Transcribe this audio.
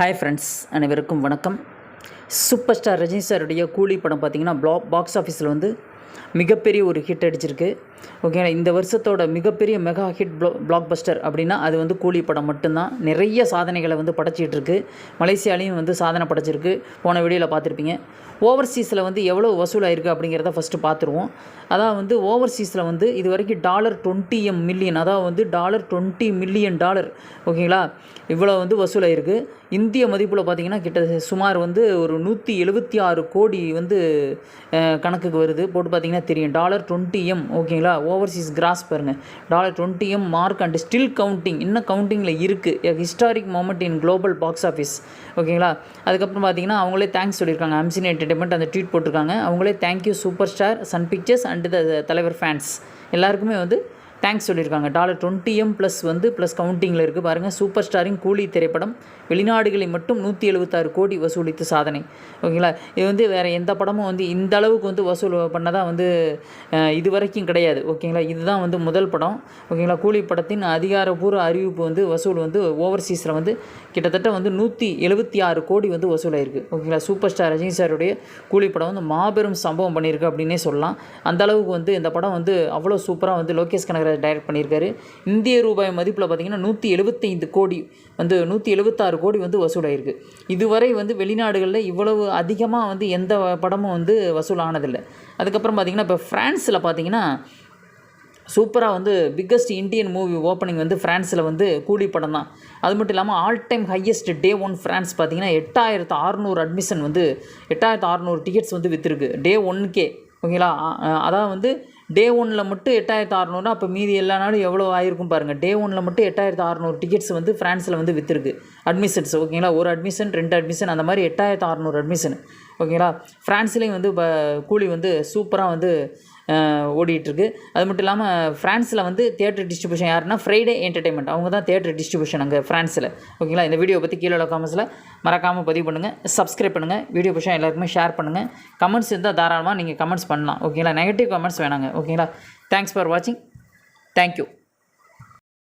Hi friends அனைவருக்கும் வணக்கம். Super star Rajini சாருடைய கூலி படம் பார்த்தீங்கன்னா ப்ளா பாக்ஸ் ஆஃபீஸில் வந்து மிகப்பெரிய ஒரு ஹிட் அடிச்சிருக்கு. ஓகேங்களா இந்த வருஷத்தோட மிகப்பெரிய மெகா ஹிட் ப்ளோ பிளாக் பஸ்டர் அப்படின்னா அது வந்து கூலி படம் மட்டும்தான். நிறைய சாதனைகளை வந்து படைச்சிட்ருக்கு மலேசியாலையும் வந்து சாதனை படைச்சிருக்கு. போன வீடியோவில் பார்த்துருப்பீங்க. ஓவர்சீஸில் வந்து எவ்வளோ வசூலாயிருக்கு அப்படிங்கிறத ஃபஸ்ட்டு பார்த்துருவோம். அதாவது வந்து ஓவர்சீஸில் வந்து இது வரைக்கும் டாலர் டுவெண்ட்டி எம் மில்லியன் அதாவது வந்து டாலர் டுவெண்ட்டி மில்லியன் டாலர் ஓகேங்களா இவ்வளோ வந்து வசூலாயிருக்கு. இந்திய மதிப்பில் பார்த்தீங்கன்னா கிட்ட சுமார் வந்து ஒரு நூற்றி எழுபத்தி ஆறு கோடி வந்து கணக்குக்கு வருது. போட்டு பார்த்தீங்கன்னா தெரியும். டாலர் டுவெண்ட்டி எம் ஓகேங்களா ஓவர்சீஸ் கிராஸ் பாருங்கள் dollar twenty M mark and still counting இன்னும் கவுண்டிங்கில் இருக்குது historic moment in global box office ஓகேங்களா அதுக்கப்புறம் பார்த்தீங்கன்னா அவங்களே தேங்க்ஸ் சொல்லியிருக்காங்க. அம்சின் என்டர்டைன்மெண்ட் அந்த ட்வீட் போட்டிருக்காங்க. அவங்களே thank you super star Sun Pictures and the தலைவர் ஃபேன்ஸ் எல்லாருக்குமே வந்து தேங்க்ஸ் சொல்லியிருக்காங்க டாலர் டுவெண்ட்டி எம் ப்ளஸ் வந்து ப்ளஸ் கவுண்டிங்கில் இருக்குது பாருங்கள் சூப்பர் ஸ்டாரின் கூலி திரைப்படம். வெளிநாடுகளில் மட்டும் நூற்றி எழுபத்தாறு கோடி வசூலித்து சாதனை. ஓகேங்களா? இது வந்து வேறு எந்த படமும் வந்து இந்த அளவுக்கு வந்து வசூல் பண்ணதாக வந்து இது வரைக்கும் கிடையாது. ஓகேங்களா? இதுதான் வந்து முதல் படம். ஓகேங்களா? கூலி படத்தின் அதிகாரப்பூர்வ அறிவிப்பு வந்து வசூல் வந்து ஓவர்சீஸில் வந்து கிட்டத்தட்ட வந்து நூற்றி எழுபத்தி ஆறு கோடி வந்து வசூலாயிருக்கு ஓகேங்களா? சூப்பர் ஸ்டார் ரஜினி சாருடைய கூலி படம் வந்து மாபெரும் சம்பவம் பண்ணியிருக்கு அப்படின்னே சொல்லலாம். அந்த அளவுக்கு வந்து இந்த படம் வந்து அவ்வளோ சூப்பராக வந்து லோகேஷ் கனகராஜ் டைரக்ட் பண்ணியிருக்காரு. இந்திய ரூபாய் மதிப்பில் பார்த்திங்கன்னா நூற்றி எழுபத்தைந்து கோடி வந்து நூற்றி எழுபத்தாறு கோடி வந்து வசூலாயிருக்கு. இதுவரை வந்து வெளிநாடுகளில் இவ்வளவு அதிகமாக வந்து எந்த படமும் வந்து வசூலானதில்லை. அதுக்கப்புறம் பார்த்திங்கன்னா இப்போ ஃப்ரான்ஸில் பார்த்தீங்கன்னா சூப்பராக வந்து பிக்கஸ்ட் இந்தியன் மூவி ஓப்பனிங் வந்து ஃப்ரான்ஸில் வந்து கூலி படம் தான். அது மட்டும் இல்லாமல் all time highest day one France பார்த்திங்கன்னா எட்டாயிரத்து அறநூறு அட்மிஷன் வந்து எட்டாயிரத்து அறநூறு டிக்கெட்ஸ் வந்து விற்றுருக்கு டே ஒன்னுக்கே ஓகேங்களா அதான் வந்து டே ஒனில் மட்டும் எட்டாயிரத்து அறநூறுனா அப்போ மீதி எல்லா நாளும் எவ்வளோ ஆயிருக்கும் பாருங்கள் டே ஒனில் மட்டும் எட்டாயிரத்து அறநூறு டிக்கெட்ஸ் வந்து ஃப்ரான்ஸில் வந்து விற்றுருக்கு அட்மிஷன்ஸ் ஓகேங்களா ஒரு அட்மிஷன் ரெண்டு அட்மிஷன் அந்த மாதிரி எட்டாயிரத்து அறநூறு அட்மிஷன் ஓகேங்களா? ஃப்ரான்ஸ்லேயும் வந்து இப்போ கூலி வந்து சூப்பராக வந்து ஓடிட்டுருக்கு. அது மட்டும் இல்லாமல் ஃப்ரான்ஸில் வந்து தேட்டர் டிஸ்ட்ரிபியூஷன் யாருன்னா ஃப்ரைடே என்டர்டைன்மெண்ட் அவங்க தான் தேட்டர் டிஸ்ட்ரிபியூஷன் அங்கே ஃப்ரான்ஸில். ஓகேங்களா? இந்த வீடியோ பற்றி கீழே உள்ள காமெண்ட்ஸில் மறக்காமல் பதிவு பண்ணுங்கள் சப்ஸ்கிரைப் பண்ணுங்கள் வீடியோ பிடிச்சா எல்லாருக்குமே ஷேர் பண்ணுங்கள் கமெண்ட்ஸ் இருந்தால் தாராளமாக நீங்கள் கமெண்ட்ஸ் பண்ணலாம். ஓகேங்களா? நெகட்டிவ் கமெண்ட்ஸ் வேணாங்க. ஓகேங்களா? தேங்க்ஸ் ஃபார் வாட்சிங் தேங்க்யூ